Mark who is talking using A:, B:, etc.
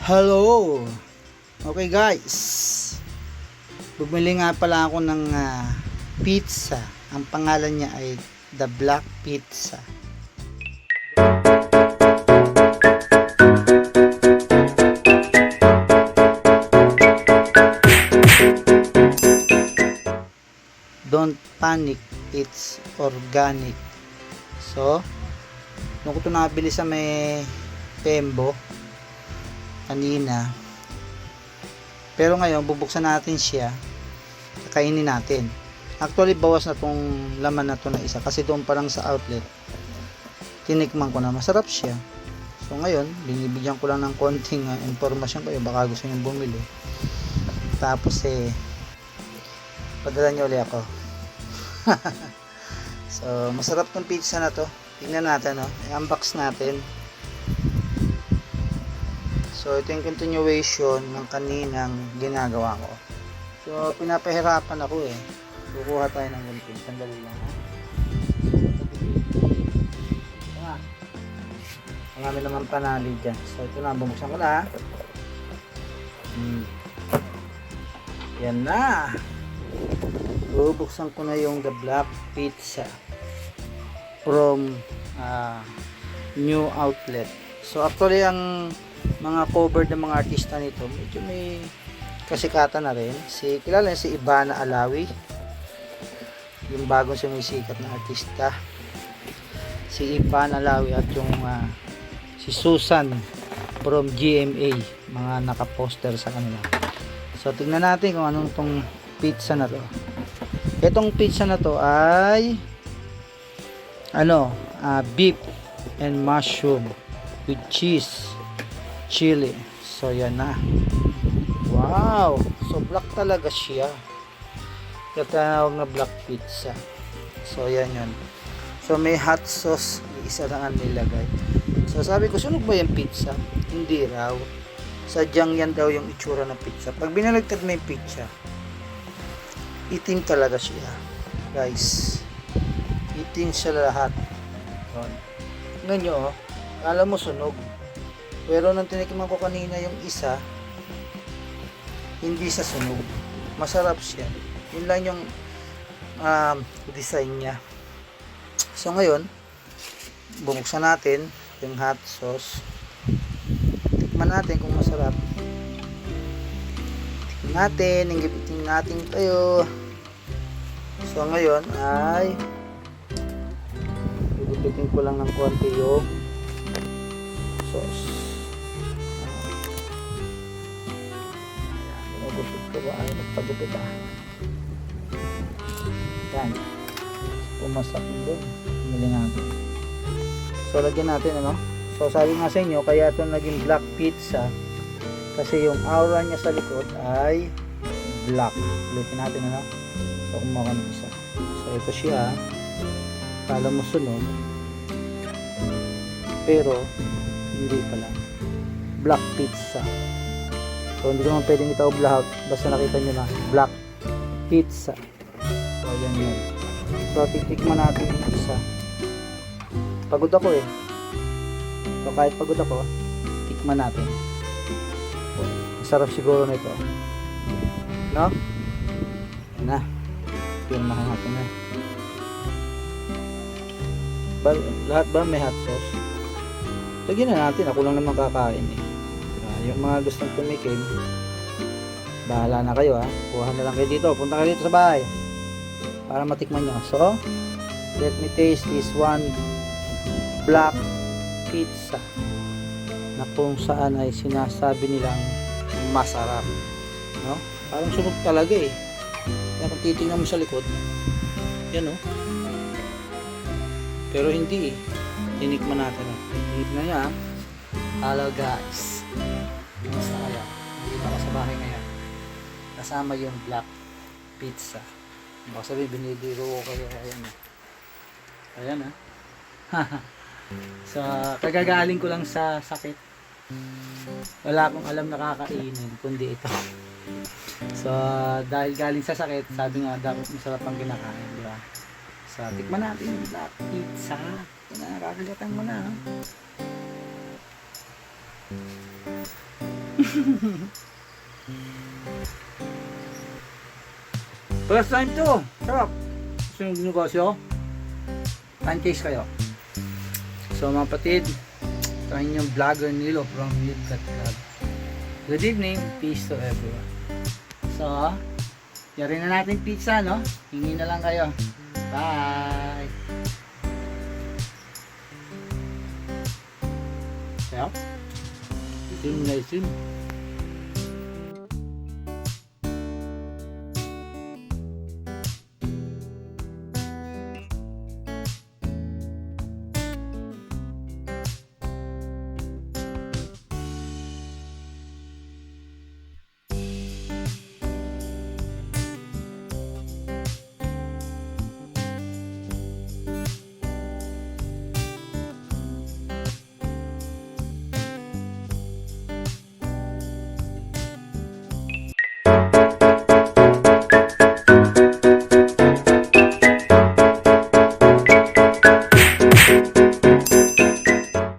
A: Hello! Okay guys, bumili nga pala ako ng ah, pizza. Ang pangalan niya ay The Black Pizza. Don't panic, it's organic. So, nung ko ito nabili sa may Pembo, kanina. Pero ngayon, bubuksan natin siya. Kakainin natin. Actually, bawas na tong laman na to na isa. Kasi doon pa lang sa outlet. Tinikman ko na. Masarap siya. So ngayon, binibigyan ko lang ng konting uh, informasyon kayo. Baka gusto nyo bumili. Tapos eh, padala nyo ulit ako. so, masarap tong pizza na to. Tingnan natin, no? I-unbox natin. So, ito yung continuation ng kaninang ginagawa ko. So, pinapahirapan ako eh. Kukuha tayo ng ganito. Sandali lang ha. Nga. Marami naman panali dyan. So, ito na. Bumuksan ko na ha. Hmm. Yan na. Bubuksan ko na yung The Black Pizza from ah, New Outlet. So, actually, ang mga cover ng mga artista nito medyo may kasikatan na rin. Si kilala si Ivana Alawi? Yung bagong sumisikat na artista. Si Ivana Alawi at yung ah, si Susan from GMA mga nakaposter sa kanila. So tingnan natin kung anong tong pizza na to. Itong pizza na to ay ano ah, beef and mushroom with cheese chili. So, yan na. Wow! So, black talaga siya. Kaya tinawag na black pizza. So, yan yun. So, may hot sauce. Isa lang ang nilagay. So, sabi ko, sunog ba yung pizza? Hindi raw. Sadyang yan daw yung itsura ng pizza. Pag binalagtad yung pizza, itim talaga siya. Guys. Itim siya lahat. Yun. Tingnan nyo, oh. Alam mo, sunog. Pero nung tinikman ko kanina yung isa, hindi sa sunog. Masarap siya. Yun lang yung um, design niya. So ngayon, bubuksan natin yung hot sauce. Tikman natin kung masarap. Tikman natin, ingipitin natin tayo. So ngayon ay gugupitin ko lang ng konti yung sauce. Magpagupit ah. Yan. Pumasak doon. Bili natin. So, lagyan natin ano. So, sabi nga sa inyo, kaya ito naging black pizza. Kasi yung aura niya sa likod ay black. Ulitin natin ano. So, kumuha ng isa. So, ito siya. Kala mo sunog. Pero, hindi pala. Black pizza. So, hindi naman pwedeng itaob lahat. Basta nakita nyo na, black pizza. So, yan yun. So, titikman natin yung isa. Pagod ako eh. So, kahit pagod ako, tikman natin. Masarap siguro nito. No? Yan na. Pirmahan natin na. Ba, lahat ba may hot sauce? Lagyan na natin. Ako lang naman kakain eh. Yung mga gustong tumikim, bahala na kayo ha. Kuha na lang kayo dito. Punta kayo dito sa bahay. Para matikman nyo. So, let me taste this one black pizza na kung saan ay sinasabi nilang masarap. No? Parang sunog talaga eh. Kaya kung titingnan mo sa likod, yan oh. Pero hindi eh. Tinikman natin. Oh. Tinikman niya ah. Hello guys. Basta kaya, hindi ako sa bahay ngayon. Kasama yung black pizza. Baka sabihin, binibiro ko kayo. Ayan na. Ayan na. so, kagagaling ko lang sa sakit. Wala akong alam na kakainin, kundi ito. So, dahil galing sa sakit, sabi nga, dapat masarap ang kinakain, di ba? So, tikman natin yung black pizza. Ito na, kakagatan mo na. ha? First time to. Sarap. Gusto yung negosyo? Pancakes kayo. So mga patid, try yung vlogger Nilo from Lidcat Vlog. Good evening, peace to everyone. So, yari na natin pizza, no? Hingi na lang kayo. Bye! Sarap. Isim na isim.